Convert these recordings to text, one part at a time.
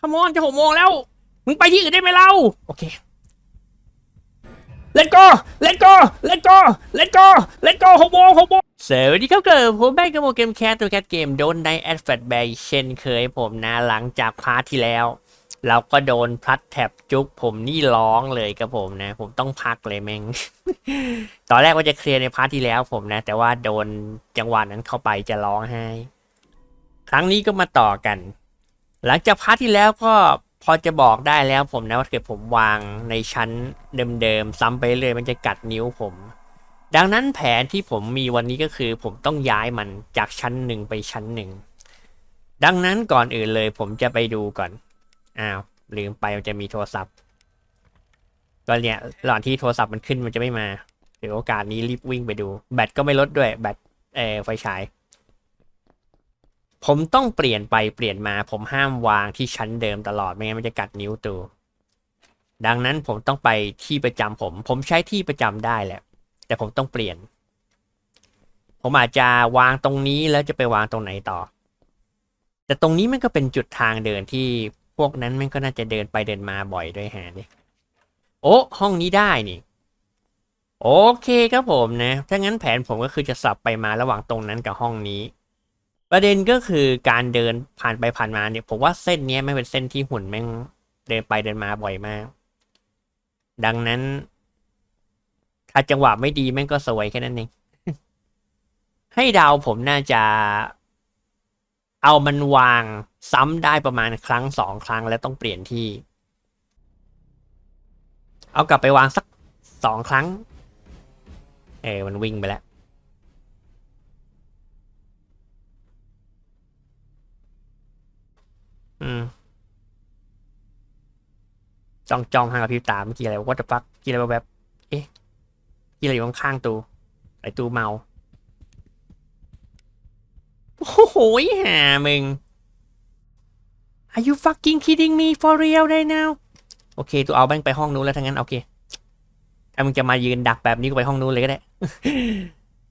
ขมอนจะหกโมงแล้ว มึงไปที่อื่นได้ไหมเราโอเค Let go Let go Let go Let go Let go หกโมงหกโมงสวัสดีครับเกิดผมแบงค์กระโมเกมแคสตัวแคสเกมโดนในแอดแฟตแบย์เช่นเคยผมนะหลังจากพาร์ทที่แล้ว เราก็โดนพลัดแท็บจุกผมนี่ร้องเลยครับผมนะ ผมต้องพักเลยแม่ง ตอนแรกว่าจะเคลียร์ในพาร์ทที่แล้วผมนะ แต่ว่าโดนจังหวะนั้นเข้าไปจะร้องไห้ ครั้งนี้ก็มาต่อกัน หลังจากพาร์ทที่แล้วก็พอจะบอกได้แล้วผมนะว่าเกิดผมวางในชั้นเดิมๆซ้ำไปเรื่อยมันจะกัดนิ้วผม ดังนั้นแผนที่ผมมีวันนี้ก็คือ ผมต้องย้ายมันจากชั้นหนึ่งไปชั้นหนึ่งดังนั้นก่อนอื่นเลย ผมจะไปดูก่อนอ้าวลืมไปมันจะมีโทรศัพท์ก็เนี่ยหลอนที่โทรศัพท์มันขึ้นมันจะไม่มาถือโอกาสนี้รีบวิ่งไปดู แบตก็ไม่ลดด้วยแบตเออไฟฉาย ผมต้องเปลี่ยนไปเปลี่ยนมา ผมห้ามวางที่ชั้นเดิมตลอด ไม่งั้นมันจะกัดนิ้วตัวดังนั้นผมต้องไปที่ประจำผม ผมใช้ที่ประจำได้แหละ แต่ผมต้องเปลี่ยน ผมอาจจะวางตรงนี้แล้วจะไปวางตรงไหนต่อ แต่ตรงนี้มันก็เป็นจุดทางเดินที่พวกนั้นมันก็น่าจะเดินไปเดินมาบ่อยด้วยฮะดิโอ้ห้องนี้ได้นี่ โอเคครับผมนะ ถ้างั้นแผนผมก็คือจะสับไปมาระหว่างตรงนั้นกับห้องนี้ ประเด็นก็คือการเดินผ่านไปผ่านมาเนี่ยผมว่าเส้นเนี้ยไม่เป็นเส้นที่หุ่นแม่งเดินไปเดินมาบ่อยมาก ดังนั้น ถ้าจังหวะไม่ดีแม่งก็สวยแค่นั้นเองให้ดาวผมน่าจะ เอามันวางซ้ำได้ประมาณครั้งสองครั้งแล้วต้องเปลี่ยนที่ เอากลับไปวางสักสองครั้ง เออมันวิ่งไปแล้ว อืมจ้องจ้องห่างกับพริบตาเมื่อกี้อะไรวัตถุฟักกี้อะไรแบบเอ๊ะกี้อะไรอยู่ข้างๆตูไอตูเมาโอ้โหห่ามึง Are you fucking kidding me for real right now โอเค ตัวเอาแบงไปห้องนู้นแล้วทั้งนั้น โอเค ถ้ามึงจะมายืนดักแบบนี้ก็ไปห้องนู้นเลยก็ได้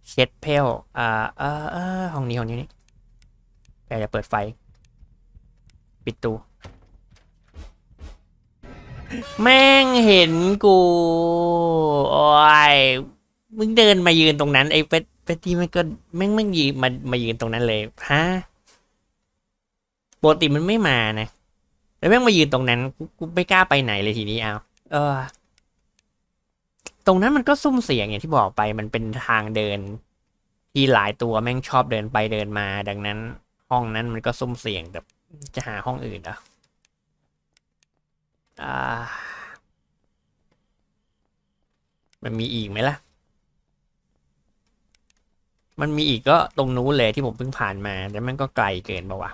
เช็ดเพลอ่าเออห้องนี้ห้องนี้นี่แต่จะเปิดไฟ ปิดตูแม่งเห็นกู โอ้ย มึงเดินมายืนตรงนั้น ไอ้เป็ดเป็ดที่มันก็แม่งแม่งยืนมามายืนตรงนั้นเลย ฮะปกติมันไม่มานะ แล้วแม่งมายืนตรงนั้น กูกูไม่กล้าไปไหนเลยทีนี้เอาเออ ตรงนั้นมันก็ซุ่มเสียงอย่างที่บอกไป มันเป็นทางเดิน ที่หลายตัวแม่งชอบเดินไปเดินมา ดังนั้น ห้องนั้นมันก็ซุ่มเสียงแต่ จะหาห้องอื่นเหรออ่า มันมีอีกไหมล่ะ มันมีอีกก็ตรงนู้นเลยที่ผมเพิ่งผ่านมา แต่มันก็ไกลเกินปะวะ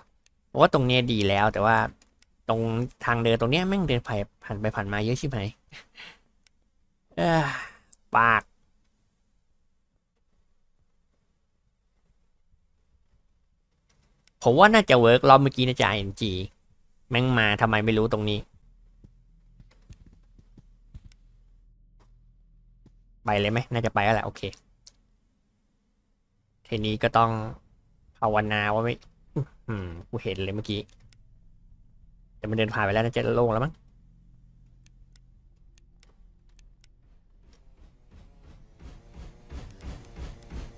เพราะว่าตรงเนี้ยดีแล้วแต่ว่าตรงทางเดินตรงเนี้ยแม่งเดินผ่านผ่านไปผ่านมาเยอะใช่ไหมปาก ผมว่าน่าจะเวิร์กรอบเมื่อกี้น่าจะ ING แม่งมาทำไมไม่รู้ตรงนี้ ไปเลยไหมน่าจะไปแล้วแหละโอเคทีนี้ก็ต้องภาวนาว่าไม่อืมกูเห็นเลยเมื่อกี้แต่มันเดินผ่านไปแล้วน่าจะโล่งแล้วมั้ง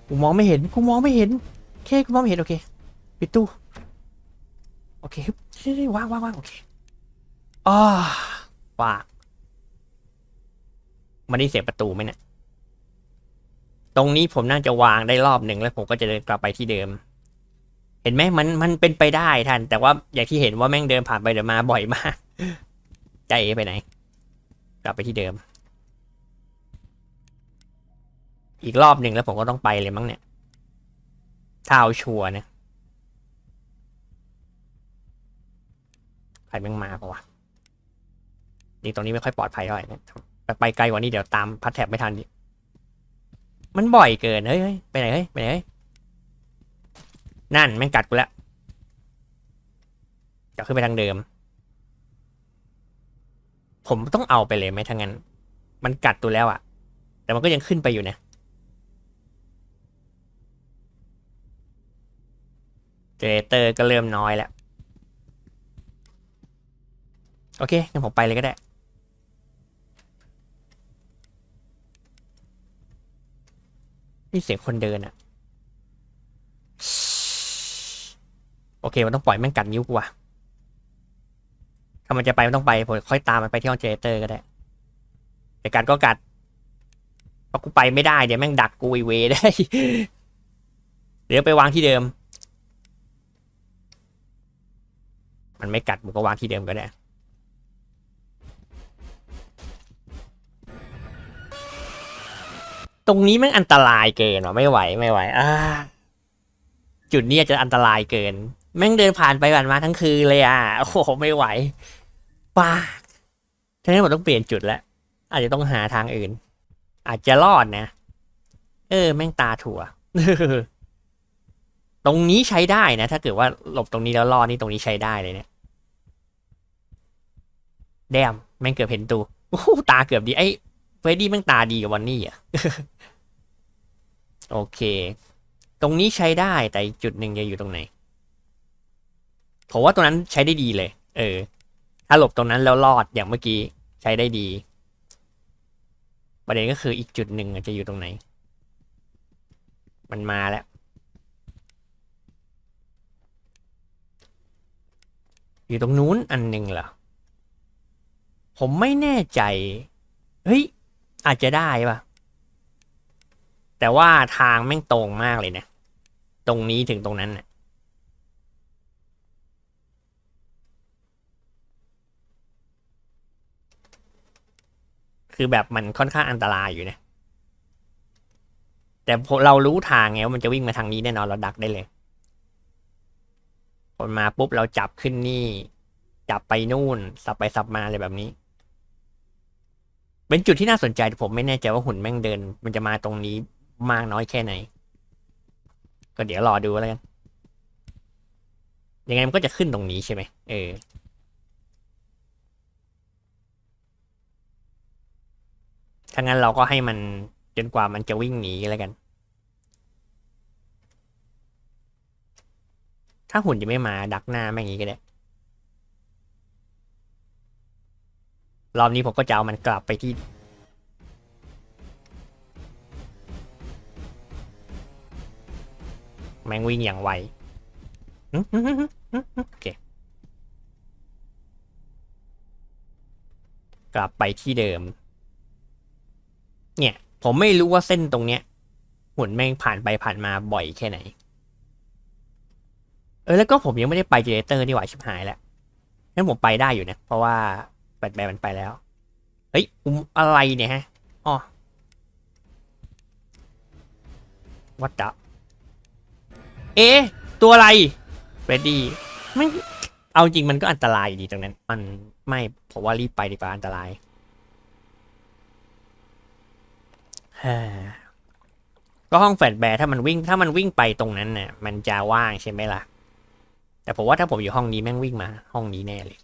กูมองไม่เห็นกูมองไม่เห็นเคกูมองไม่เห็นโอเค ปิดตู้ โอเคฮึบเฮ้ยๆวางวางวางโอเคอ้าปากมันได้เสียประตูไหมเนี่ย ตรงนี้ผมน่าจะวางได้รอบหนึ่งแล้วผมก็จะเดินกลับไปที่เดิม เห็นไหมมันมันเป็นไปได้ท่าน แต่ว่าอย่างที่เห็นว่าแม่งเดินผ่านไปเดินมาบ่อยมาก ใจไปไหน กลับไปที่เดิม อีกรอบหนึ่งแล้วผมก็ต้องไปเลยมั้งเนี่ยถ้าเอาชัวร์นะ ใครแม่งมาปะวะนี่ตรงนี้ไม่ค่อยปลอดภัยเท่าไหร่ไปไกลกว่านี้เดี๋ยวตามพัดแทบไม่ทันดิมันบ่อยเกินเฮ้ยเฮ้ยไปไหนเฮ้ยไปไหนเฮ้ยนั่นแม่งกัดกูแล้วจะขึ้นไปทางเดิม ผมต้องเอาไปเลยไหมทั้างนั้น มันกัดตัวแล้วอะแต่มันก็ยังขึ้นไปอยู่นะเจเตอร์ก็เริ่มน้อยแล้ว โอเคงั้นผมไปเลยก็ได้ นี่เสียงคนเดินอะโอเค มันต้องปล่อยแม่งกัดนิ้วกูว่ะถ้ามันจะไปมันต้องไปผมค่อยตามมันไปที่ห้องเจเนเรเตอร์ก็ได้ แต่กัดก็กัดเพราะกูไปไม่ได้เดี๋ยวแม่งดักกูไอเวได้ เดี๋ยวไปวางที่เดิม มันไม่กัดมึงก็วางที่เดิมก็ได้ ตรงนี้แม่งอันตรายเกินว่ะไม่ไหวไม่ไหวอ่าจุดนี้จะอันตรายเกิน แม่งเดินผ่านไปผ่านมาทั้งคืนเลยอะโอ้โหไม่ไหวป้าฉะนั้นผมต้องเปลี่ยนจุดแล้วอาจจะต้องหาทางอื่น อาจจะรอดนะ เออ แม่งตาถั่วตรงนี้ใช้ได้นะ ถ้าเกิดว่าหลบตรงนี้แล้วรอดนี่ตรงนี้ใช้ได้เลยเนี่ยแดมแม่งเกือบเห็นตูโอ้ตาเกือบดีไอ้ เฟรดดี้แม่งตาดีกว่าวันนี้อะ โอเค ตรงนี้ใช้ได้แต่จุดหนึ่งจะอยู่ตรงไหนผมว่าตรงนั้นใช้ได้ดีเลย เออ ถ้าหลบตรงนั้นแล้วรอดอย่างเมื่อกี้ใช้ได้ดี ประเด็นก็คืออีกจุดหนึ่งจะอยู่ตรงไหน มันมาแล้ว อยู่ตรงนู้นอันหนึ่งเหรอ ผมไม่แน่ใจ เฮ้ย อาจจะได้ปะแต่ว่าทางแม่งตรงมากเลยนะตรงนี้ถึงตรงนั้นน่ะคือแบบมันค่อนข้างอันตรายอยู่นะแต่เรารู้ทางไงว่ามันจะวิ่งมาทางนี้แน่นอนเราดักได้เลยคนมาปุ๊บเราจับขึ้นนี่ จับไปนู่น สับไปสับมาอะไรแบบนี้ เป็นจุดที่น่าสนใจแต่ผมไม่แน่ใจว่าหุ่นแม่งเดิน มันจะมาตรงนี้มากน้อยแค่ไหน ก็เดี๋ยวรอดูแล้วกัน ยังไงมันก็จะขึ้นตรงนี้ใช่ไหมเออถ้างั้นเราก็ให้มันจนกว่ามันจะวิ่งหนีแล้วกัน ถ้าหุ่นจะไม่มาดักหน้าแม่งอย่างนี้ก็ได้ รอบนี้ผมก็จะเอามันกลับไปที่ แมงวิ่งอย่างไวอื้อหือหือหือหือโอเค กลับไปที่เดิม เนี่ย ผมไม่รู้ว่าเส้นตรงเนี้ยหุ่นแม่งผ่านไปผ่านมาบ่อยแค่ไหน เออแล้วก็ผมยังไม่ได้ไปเจเนเรเตอร์นี่หว่าชิบหายแล้วงั้นผมไปได้อยู่นะ เพราะว่า แบตแบตมันไปแล้ว เฮ้ยอุมอะไรเนี่ยฮะอ๋อวัดดะเอ๊ตัวอะไรเรดดี้ไม่เอาจริงมันก็อันตรายอยู่ดีตรงนั้น มันไม่ผมว่ารีบไปดีกว่าอันตรายก็ห้องแฟลชแบร์ถ้ามันวิ่งถ้ามันวิ่งไปตรงนั้นน่ะ มันจะว่างใช่ไหมล่ะ แต่ผมว่าถ้าผมอยู่ห้องนี้แม่งวิ่งมา ห้องนี้แน่เลย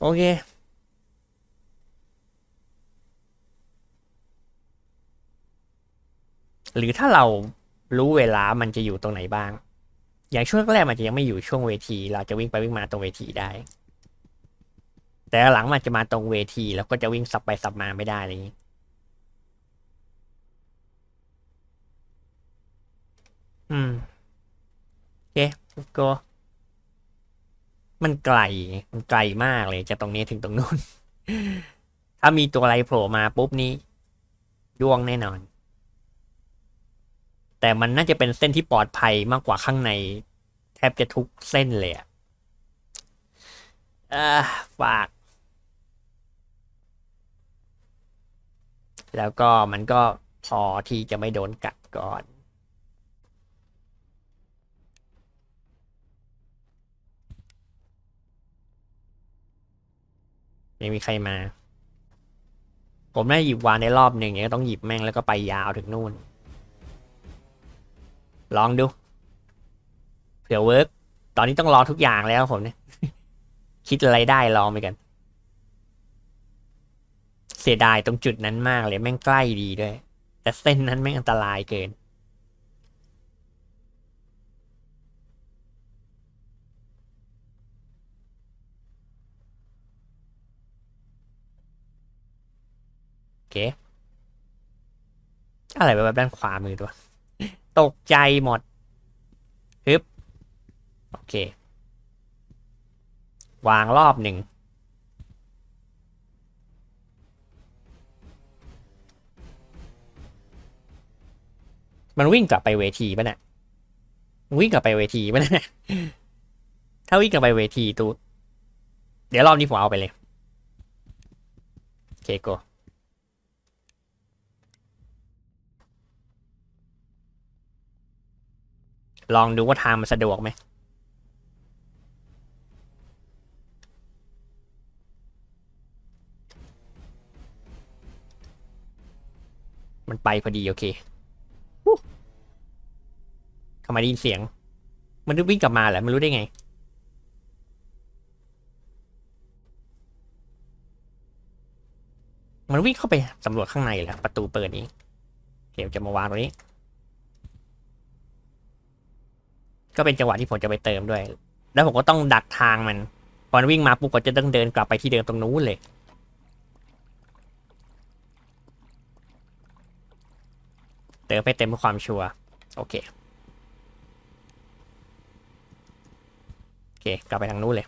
โอเค หรือถ้าเรารู้เวลามันจะอยู่ตรงไหนบ้าง อย่างช่วงแรกมันจะยังไม่อยู่ช่วงเวที เราจะวิ่งไปวิ่งมาตรงเวทีได้ แต่หลังมันจะมาตรงเวทีแล้วก็จะวิ่งสับไปสับมาไม่ได้อะไรอย่างนี้อืม โอเค let's go มันไกลมันไกลมากเลยจากตรงนี้ถึงตรงนู้น ถ้ามีตัวอะไรโผล่มาปุ๊บนี้ย่วงแน่นอน แต่มันน่าจะเป็นเส้นที่ปลอดภัยมากกว่าข้างใน แทบจะทุกเส้นเลยอะอ่าฝาก แล้วก็มันก็พอที่จะไม่โดนกัดก่อน ไม่มีใครมา ผมได้หยิบวานในรอบหนึ่งเนี่ยก็ต้องหยิบแม่งแล้วก็ไปยาวถึงนู่น ลองดู เผื่อเวิร์กตอนนี้ต้องรอทุกอย่างแล้วผมเนี่ย คิดอะไรได้ลองไปกัน เสียดายตรงจุดนั้นมากเลยแม่งใกล้ดีด้วย แต่เส้นนั้นแม่งอันตรายเกิน เค อะไรแบบด้านขวามือตัว ตกใจหมดฮึบโอเค วางรอบหนึ่ง มันวิ่งกลับไปเวทีป่ะเนี่ยวิ่งกลับไปเวทีป่ะเนี่ยถ้าวิ่งกลับไปเวทีตูเดี๋ยวรอบนี้ผมเอาไปเลยโอเคโก ลองดูว่าทางมันสะดวกไหมมันไปพอดีโอเคทำไมได้ยินเสียง มันวิ่งกลับมาแหละไม่รู้ได้ไง มันวิ่งเข้าไปสำรวจข้างในแหละประตูเปิดนี้ เดี๋ยวจะมาวางตรงนี้ ก็เป็นจังหวะที่ผมจะไปเติมด้วย แล้วผมก็ต้องดักทางมันพอนวิ่งมาปุ๊บก็จะต้องเดินกลับไปที่เดิมตรงนู้นเลย เติมให้เต็มเพื่อความชัวร์โอเคโอเค กลับไปทางนู้นเลย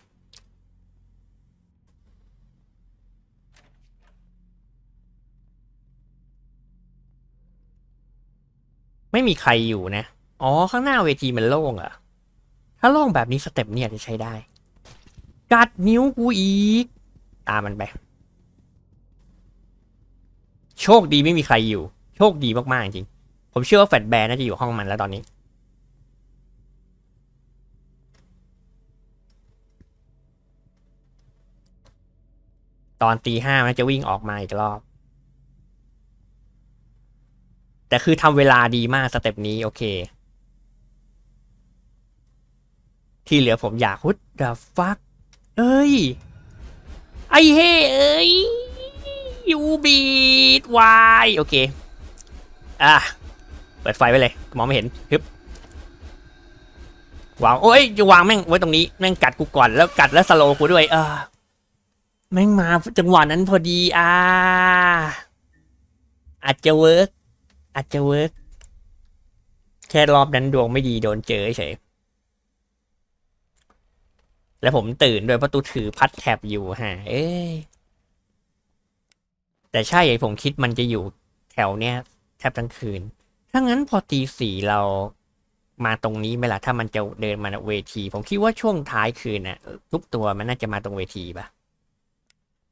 ไม่มีใครอยู่นะ อ๋อ ข้างหน้าเวทีมันโล่งอะ ถ้าล่งแบบนี้สเต็ปเนี่ยจะใช้ได้ กัดนิ้วกูอีก ตามมันไป โชคดีไม่มีใครอยู่ โชคดีมาก ๆ จริง ผมเชื่อว่าแฟดแบร์น่าจะอยู่ห้องมันแล้วตอนนี้ ตอนตีห้ามันจะวิ่งออกมาอีกรอบแต่คือทำเวลาดีมากสเต็ปนี้โอเค ที่เหลือผมอยากฮุดด e ฟักเอ้ย ไอเฮ้เอ้ยยูบีดวายโอเค อะ เปิดไฟไว้เลย มองไม่เห็นฮึบวางโอ้ยจะวางแม่งไว้ตรงนี้ แม่งกัดกูก่อนแล้วกัดแล้วสโลกูด้วย เออแม่งมาจังหวะนั้นพอดีอ่าอาจจะเวิร์กอาจจะเวิร์กแค่รอบนั้นดวงไม่ดีโดนเจอเฉย แล้วผมตื่นด้วยเพราะตูถือพัดแท็บอยู่ฮะ เอ้ยแต่ใช่ผมคิดมันจะอยู่แถวเนี้ยแทบทั้งคืน ถ้างั้นพอตีสี่เรามาตรงนี้ไหมล่ะ ถ้ามันจะเดินมาเวที ผมคิดว่าช่วงท้ายคืนน่ะ ทุกตัวมันน่าจะมาตรงเวทีปะ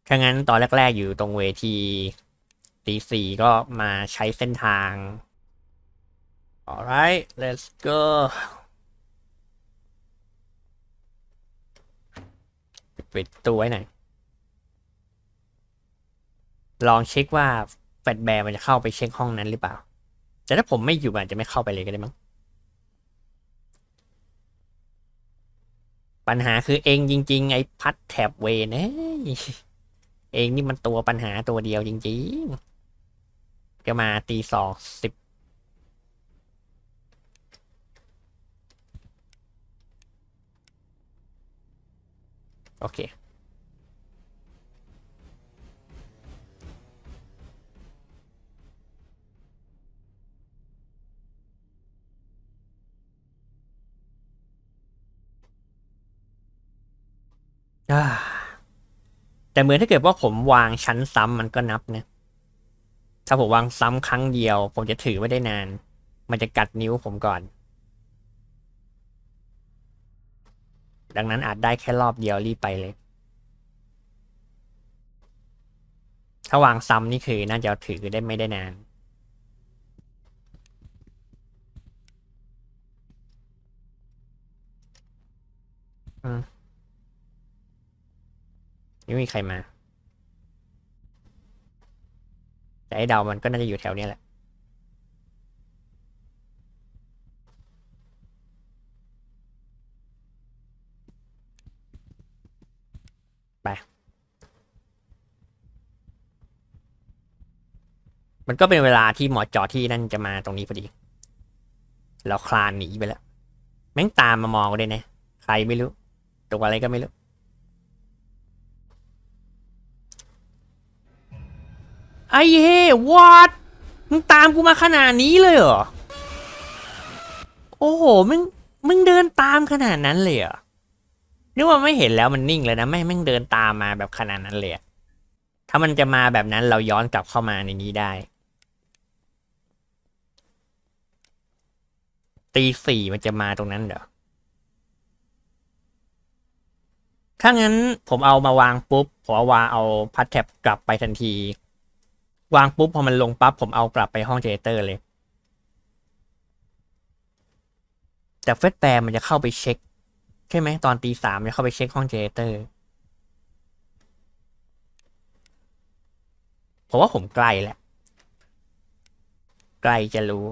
ถ้างั้นตอนแรก ๆ อยู่ตรงเวทีตีสี่ก็มาใช้เส้นทาง alright let's go ปิดตัวไว้หน่อย ลองเช็คว่าแฟดแบร์มันจะเข้าไปเช็คห้องนั้นหรือเปล่า แต่ถ้าผมไม่อยู่อาจจะไม่เข้าไปเลยก็ได้มั้ง ปัญหาคือเองจริง ๆ ไอ้พัดแท็บเวนเอ้ยเองนี่มันตัวปัญหาตัวเดียวจริง ๆ จะมาตีสองสิบ โอเค แต่เหมือนถ้าเกิดว่าผมวางชั้นซ้ำมันก็นับนะ ถ้าผมวางซ้ำครั้งเดียว ผมจะถือไม่ได้นาน มันจะกัดนิ้วผมก่อน ดังนั้นอาจได้แค่รอบเดียวรีบไปเลย ถ้าวางซ้ำนี่คือน่าจะถือได้ไม่ได้นาน อืมไม่มีใครมา แต่ไอ้เดามันก็น่าจะอยู่แถวเนี้ยแหละ มันก็เป็นเวลาที่หมอจอที่นั่นจะมาตรงนี้พอดี เราคลานหนีไปแล้ว แม่งตามมามองเลยนะ ใครไม่รู้ ตัวอะไรก็ไม่รู้ ไอ้เฮ้วอดมึงตามกูมาขนาดนี้เลยเหรอ โอ้โห มึง มึงเดินตามขนาดนั้นเลยเหรอ นึกว่าไม่เห็นแล้วมันนิ่งเลยนะไม่แม่งเดินตามมาแบบขนาดนั้นเลยถ้ามันจะมาแบบนั้นเราย้อนกลับเข้ามาในนี้ได้ ตีสี่มันจะมาตรงนั้นเหรอถ้างั้นผมเอามาวางปุ๊บผมเอาวางเอาพัดแท็บกลับไปทันที วางปุ๊บพอมันลงปั๊บผมเอากลับไปห้องเจเตอร์เลย แต่เฟสแปรมันจะเข้าไปเช็ค ใช่ไหมตอนตีสามจะเข้าไปเช็คห้องเจเตอร์ผมว่าผมไกลแหละไกลจะรู้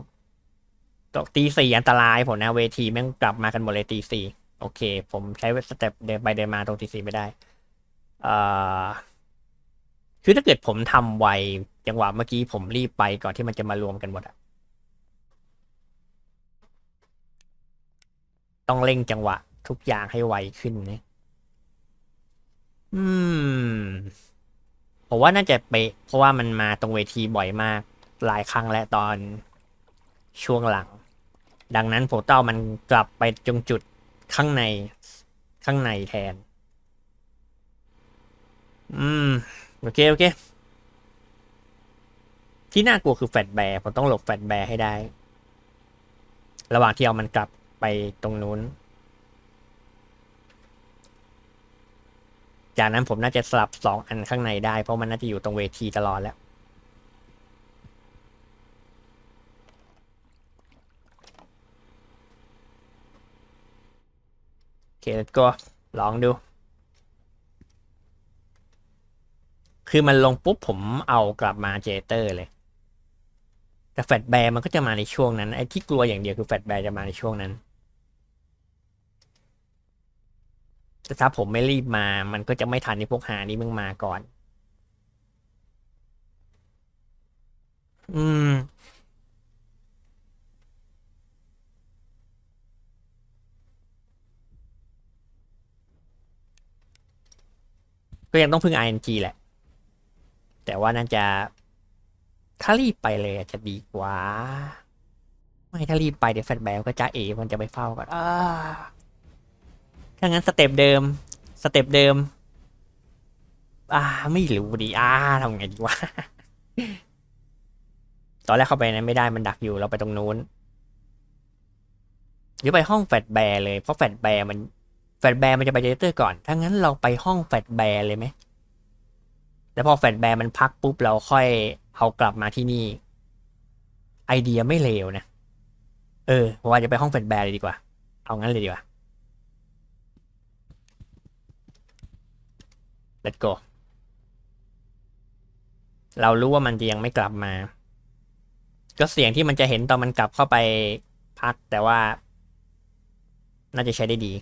ตกตีสี่อันตรายผมนะเวทีแม่งกลับมากันหมดเลยตีสี่โอเค ผมใช้สเต็ปเดินไปเดินมาตรงตีสี่ไม่ได้อ่อคือถ้าเกิดผมทำไวจังหวะเมื่อกี้ผมรีบไปก่อนที่มันจะมารวมกันหมดอะต้องเร่งจังหวะทุกอย่างให้ไวขึ้นนะอืม ผมว่าน่าจะเป๊ะเพราะว่ามันมาตรงเวทีบ่อยมาก หลายครั้งและตอนช่วงหลัง ดังนั้นผมต้องเอามันกลับไปจงจุดข้างในข้างในแทน อืม โอเค โอเค ที่น่ากลัวคือแฟลตแบร์ผมต้องหลบแฟลตแบร์ให้ได้ ระหว่างที่เอามันกลับไปตรงนู้น จากนั้นผมน่าจะสลับสองอันข้างในได้ เพราะมันน่าจะอยู่ตรงเวทีตลอดแล้ว เค let's go ลองดู คือมันลงปุ๊บผมเอากลับมาเจเตอร์เลย แต่แฟตแบร์มันก็จะมาในช่วงนั้น ไอ้ที่กลัวอย่างเดียวคือแฟตแบร์จะมาในช่วงนั้น แต่ถ้าผมไม่รีบมา มันก็จะไม่ทันในพวกหานี้มึงมาก่อน อืม ก็ยังต้องพึ่ง ING แหละ แต่ว่าน่าจะถ้ารีบไปเลยอาจจะดีกว่า ไม่ถ้ารีบไปเดี๋ยวแฟลตแบงก็จะเอมันจะไปเฝ้าก่อนอ่าถ้างั้นสเต็ปเดิม สเต็ปเดิม อ่า ไม่รู้ดีอ่าทำไงดีวะตอนแรกเข้าไปนั้นไม่ได้มันดักอยู่เราไปตรงนู้น หรือไปห้องแฟลตแบร์เลยเพราะแฟลตแบร์มัน แฟลตแบร์มันจะไปเจเตอร์ก่อน ถ้างั้นเราไปห้องแฟลตแบร์เลยไหม แล้วพอแฟลตแบร์มันพักปุ๊บเราค่อยเอากลับมาที่นี่ ไอเดียไม่เลวนะ เออว่าจะไปห้องแฟลตแบร์เลยดีกว่า เอางั้นเลยดีกว่า let's go เรารู้ว่ามันจะยังไม่กลับมา ก็เสียงที่มันจะเห็นตอนมันกลับเข้าไปพักแต่ว่า น่าจะใช้ได้ดี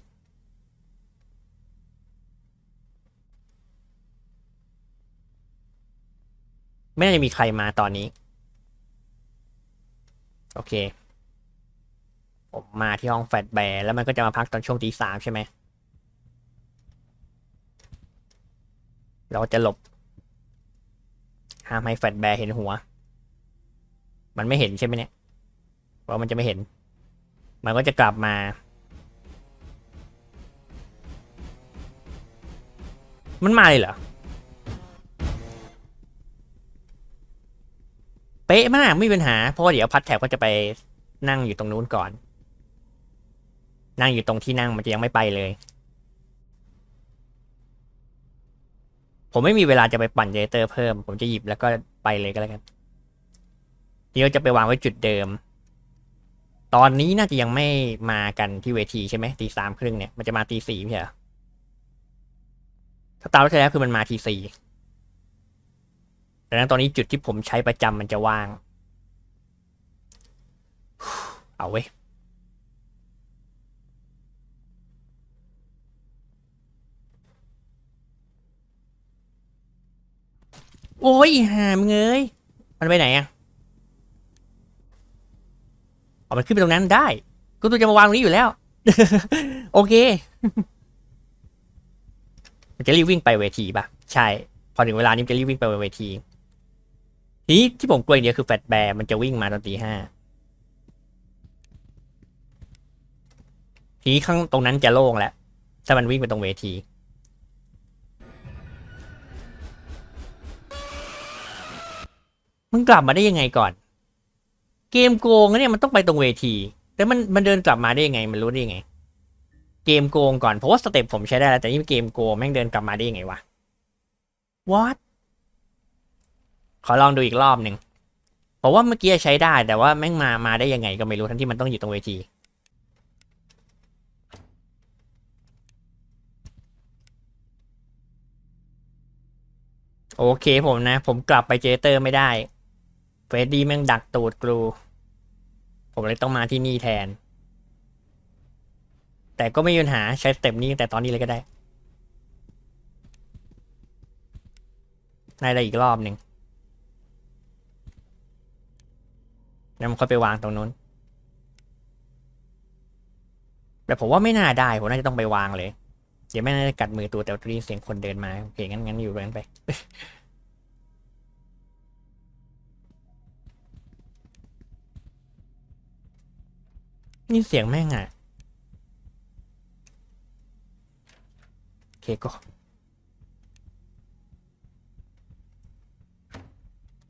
ไม่น่าจะมีใครมาตอนนี้ โอเค ผมมาที่ห้องแฟลตแบร์แล้วมันก็จะมาพักตอนช่วงตีสามใช่ไหม เราจะหลบ ห้ามให้แฟลตแบร์เห็นหัว มันไม่เห็นใช่ไหมเนี่ย เพราะมันจะไม่เห็น มันก็จะกลับมามันมาเลยเหรอ เป๊ะมากไม่มีปัญหา เพราะว่าเดี๋ยวพัดแท็บก็จะไปนั่งอยู่ตรงนู้นก่อน นั่งอยู่ตรงที่นั่งมันจะยังไม่ไปเลย ผมไม่มีเวลาจะไปปั่นเจเตอร์เพิ่ม ผมจะหยิบแล้วก็ไปเลยก็แล้วกันเดี๋ยวจะไปวางไว้จุดเดิม ตอนนี้น่าจะยังไม่มากันที่เวทีใช่ไหมตีสามครึ่งเนี่ยมันจะมาตีสี่ไม่ใช่เหรอถ้าตามรถแล้วคือมันมาทีสี่ ดังนั้นตอนนี้จุดที่ผมใช้ประจำมันจะว่าง เอาเว้ยโอ้ยหามเงยมันไปไหนอะเอามันขึ้นไปตรงนั้นได้ก็ตัวจะมาวางตรงนี้อยู่แล้ว โอเค มันจะรีบวิ่งไปเวทีป่ะ ใช่ พอถึงเวลานี้จะรีบวิ่งไปเวที ทีนี้ที่ผมกลัวอย่างเดียวคือแฟตแบร์มันจะวิ่งมาตอนตีห้าทีนี้ข้างตรงนั้นจะโล่งแล้ว ถ้ามันวิ่งไปตรงเวที มึงกลับมาได้ยังไงก่อน เกมโกงอะเนี่ยมันต้องไปตรงเวที แต่มันมันเดินกลับมาได้ยังไง มันรู้ได้ยังไง เกมโกงก่อนเพราะว่าสเต็ปผมใช้ได้แล้วแต่นี่เกมโกงแม่งเดินกลับมาได้ยังไงวะ what ขอลองดูอีกรอบหนึ่งเพราะว่าเมื่อกี้ใช้ได้ แต่ว่าแม่งมา มาได้ยังไงก็ไม่รู้ทั้งที่มันต้องอยู่ตรงเวที โอเคผมนะ ผมกลับไปเจเตอร์ไม่ได้ เฟรดดี้แม่งดักตูดกลู ผมเลยต้องมาที่นี่แทน แต่ก็ไม่มีปัญหาใช้สเต็ปนี้แต่ตอนนี้เลยก็ได้ได้ได้อีกรอบหนึ่ง แล้วมันค่อยไปวางตรงนู้น แต่ผมว่าไม่น่าได้ ผมน่าจะต้องไปวางเลย เดี๋ยวไม่น่าจะกัดมือตัวแต่ว่าได้ยินเสียงคนเดินมา โอเค งั้นงั้นอยู่ตรงนั้นไป นี่เสียงแม่งอะโอเคก็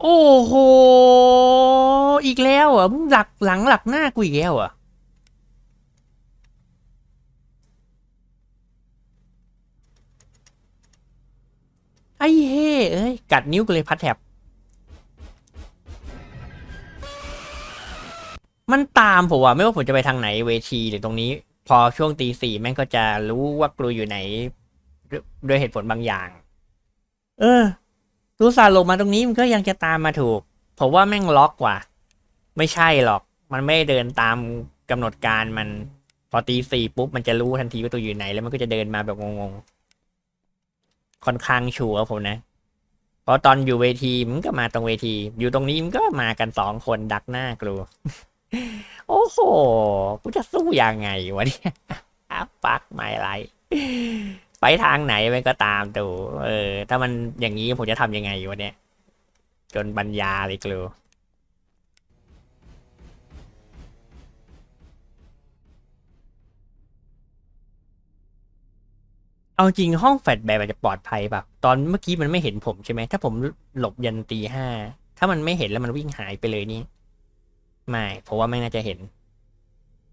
โอ้โห อีกแล้วอะมึงหลักหลังหลักหน้ากูอีกแล้วอะไอ้เฮ้เอ้ย กัดนิ้วกูเลยพัดแถบ มันตามผมว่าไม่ว่าผมจะไปทางไหนเวทีหรือตรงนี้ พอช่วงตีสี่แม่งก็จะรู้ว่ากลูอยู่ไหน ด้วยเหตุผลบางอย่าง เออ รู้สาหลงมาตรงนี้มันก็ยังจะตามมาถูก ผมว่าแม่งล็อกกว่า ไม่ใช่หรอก มันไม่เดินตามกำหนดการมันพอตีสี่ปุ๊บมันจะรู้ทันทีว่าตัวอยู่ไหน แล้วมันก็จะเดินมาแบบงงๆ ค่อนข้างชัวร์ผมนะเพราะตอนอยู่เวทีมันก็มาตรงเวที อยู่ตรงนี้มันก็มากันสองคนดักหน้ากลัว โอ้โห กูจะสู้ยังไงวะเนี่ยปักไม่ไร ไปทางไหนมันก็ตามตูเออ ถ้ามันอย่างนี้ผมจะทำยังไงวะเนี่ย จนปัญญาเลยกลัวเอาจริงห้องแฟลตแบร์มันจะปลอดภัยป่ะตอนเมื่อกี้มันไม่เห็นผมใช่ไหม ถ้าผมหลบยันตีห้า ถ้ามันไม่เห็นแล้วมันวิ่งหายไปเลยนี่ ไม่เพราะว่าไม่น่าจะเห็น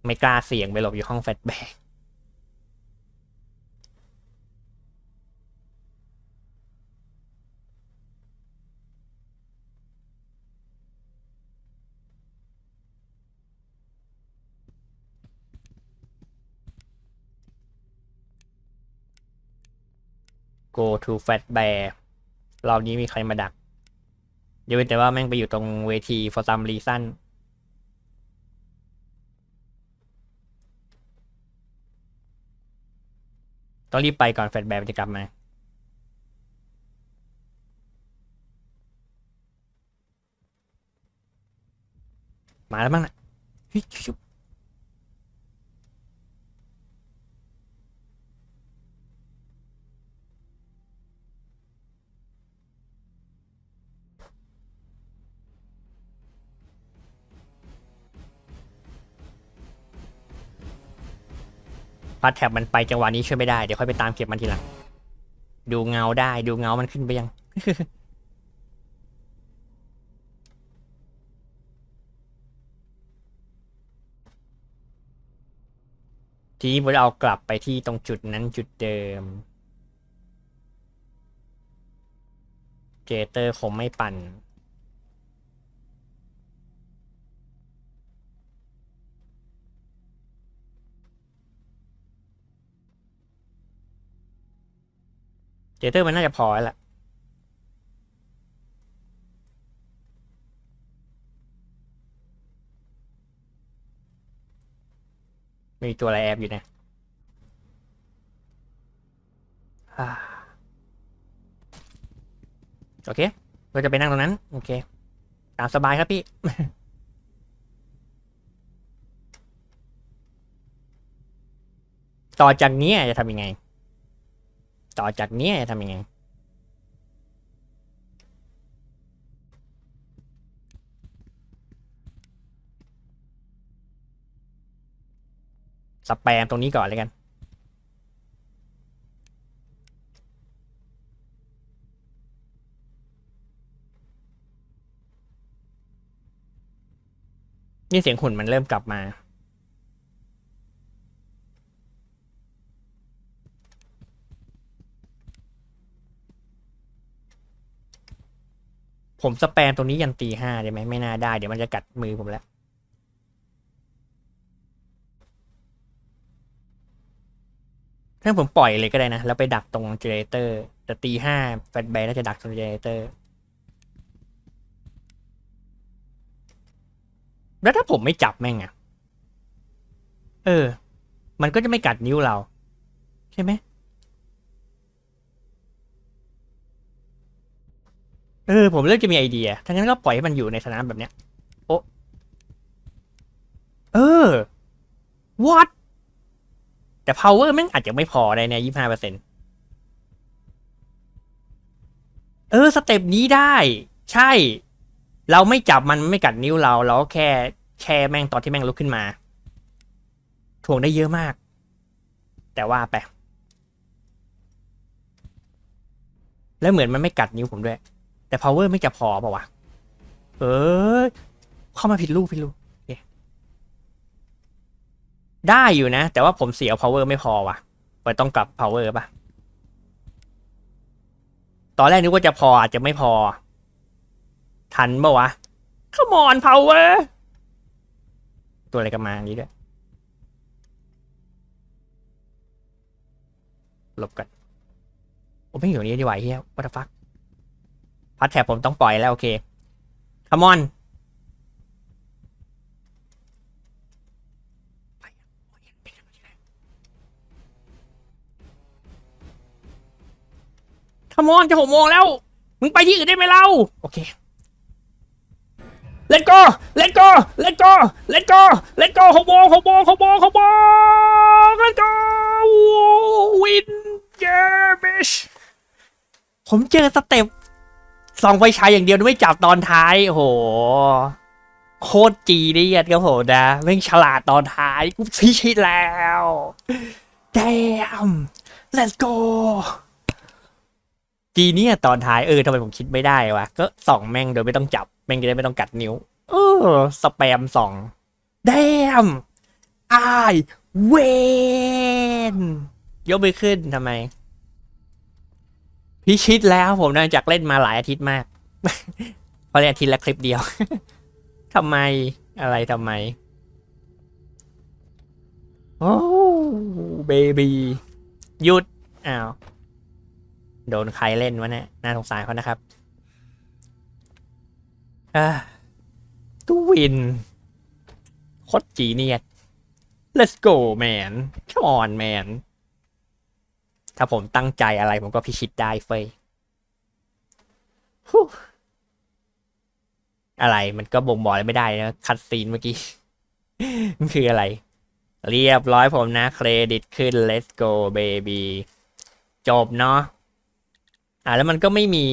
ไม่กล้าเสี่ยงไปหลบอยู่ห้องแฟลตแบร์ go to fat bear รอบนี้มีใครมาดักเดี๋ยวเว้นแต่ว่าแม่งไปอยู่ตรงเวที for some reason ต้องรีบไปก่อนแฟตแบร์จะกลับมามาแล้วมั้งนะ พัดแท็บมันไปจังหวะนี้ช่วยไม่ได้ เดี๋ยวค่อยไปตามเก็บมันทีหลัง ดูเงาได้ ดูเงามันขึ้นไปยัง ทีนี้ผมเอากลับไปที่ตรงจุดนั้นจุดเดิม เจเตอร์คงไม่ปั่น เจเตอร์มันน่าจะพอแล้วล่ะมีตัวอะไรแอบอยู่นะอ่าโอเค เราจะไปนั่งตรงนั้น โอเค ตามสบายครับพี่ ต่อจากนี้จะทำยังไง ต่อจากนี้จะทำยังไง สแปมตรงนี้ก่อนเลยกัน นี่เสียงหุ่นมันเริ่มกลับมา ผมสแปมตรงนี้ยันตีห้าได้ไหมไม่น่าได้ เดี๋ยวมันจะกัดมือผมแล้ว ถ้าผมปล่อยเลยก็ได้นะ แล้วไปดักตรงเจเนเรเตอร์ แต่ตีห้าแฟลชแบงค์น่าจะดักตรงเจเนเรเตอร์ แล้วถ้าผมไม่จับแม่งอะเออ มันก็จะไม่กัดนิ้วเรา ใช่ไหม เออผมเริ่มจะมีไอเดียถ้างั้นก็ปล่อยให้มันอยู่ในสนามแบบเนี้ย โอเออ what แต่ power แม่งอาจจะไม่พอได้เนี่ยยี่ห้าเปอร์เซ็นเออ สเต็ปนี้ได้ ใช่ เราไม่จับมันไม่กัดนิ้วเรา เราแค่แช่แม่งตอนที่แม่งลุกขึ้นมาถ่วงได้เยอะมาก แต่ว่าไป แล้วเหมือนมันไม่กัดนิ้วผมด้วย แต่ power ไม่จะพอเปล่าวะ เออ เข้ามาผิดลูกผิดลูกได้อยู่นะ แต่ว่าผมเสีย power ไม่พอว่ะไปต้องกลับ power ป่ะ ตอนแรกนึกว่าจะพออาจจะไม่พอ ทันปะวะ Come on power ตัวอะไรกันมาอันนี้ด้วยหลบกันโอ้ไม่อยู่นี้ดีกว่าเฮีย what the fuck พัดแถบผมต้องปล่อยแล้วโอเค Come on ขมอนจะหกโมงแล้ว มึงไปที่อื่นได้ไหมเราโอเค Let go Let go Let go Let go Let go หกโมงหกโมงหกโมงหกโมง Let go Win Yeah bitch ผมเจอสเต็ป ส่องไฟฉายอย่างเดียวไม่จับตอนท้ายโหโคตรจีเนียดครับผมนะแม่งฉลาดตอนท้ายกูพิชิตแล้ว Damn Let's go จีเนี่ยตอนท้ายเออทำไมผมคิดไม่ได้วะ ก็ส่องแม่งโดยไม่ต้องจับ แม่งจะได้ไม่ต้องกัดนิ้ว เออ สแปมส่อง Damn I win ยกมือขึ้นทำไม พิชิตแล้วผมเนื่องจากเล่นมาหลายอาทิตย์มากเพราะเล่นอาทิตย์ละคลิปเดียวทำไมอะไรทำไม โอ้เบบีหยุดอ้าวโดนใครเล่นวะเนี่ยน่าสงสารเขานะครับอ่าตู้วินโคตรจีเนียส let's go man come on man ถ้าผมตั้งใจอะไรผมก็พิชิตได้เฟยอะไรมันก็บ่งบอกอะไรไม่ได้นะ คัดซีนเมื่อกี้ มันคืออะไร เรียบร้อยผมนะ เครดิตขึ้น let's go baby จบเนาะอ่าแล้วมันก็ไม่มี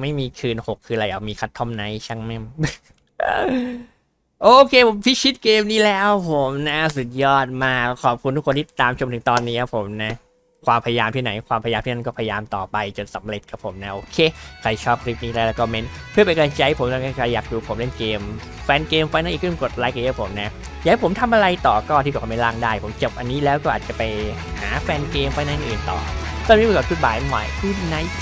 ไม่มีคืนหกคืออะไรอะมีคัตทอมไนช่างแม่มโอเค ผมพิชิตเกมนี้แล้วผมนะ สุดยอดมากขอบคุณทุกคนที่ตามชมถึงตอนนี้ครับผมนะ ความพยายามที่ไหนความพยายามที่นั่นก็พยายามต่อไปจนสำเร็จครับผมนะโอเค ใครชอบคลิปนี้แล้วก็เมนเพื่อเป็นกำลังใจให้ผมแล้วก็ใครอยากดูผมเล่นเกม แฟนเกมไฟนอลอีกขึ้นกดไลค์ให้ผมนะอยากให้ผมทำอะไรต่อก็ที่บอกคอมเมนต์ล่างได้ ผมจบอันนี้แล้วก็อาจจะไปหาแฟนเกมไฟนอลอื่นต่อตอนนี้ไปก่อนคุณบายใหม่คุณไนท์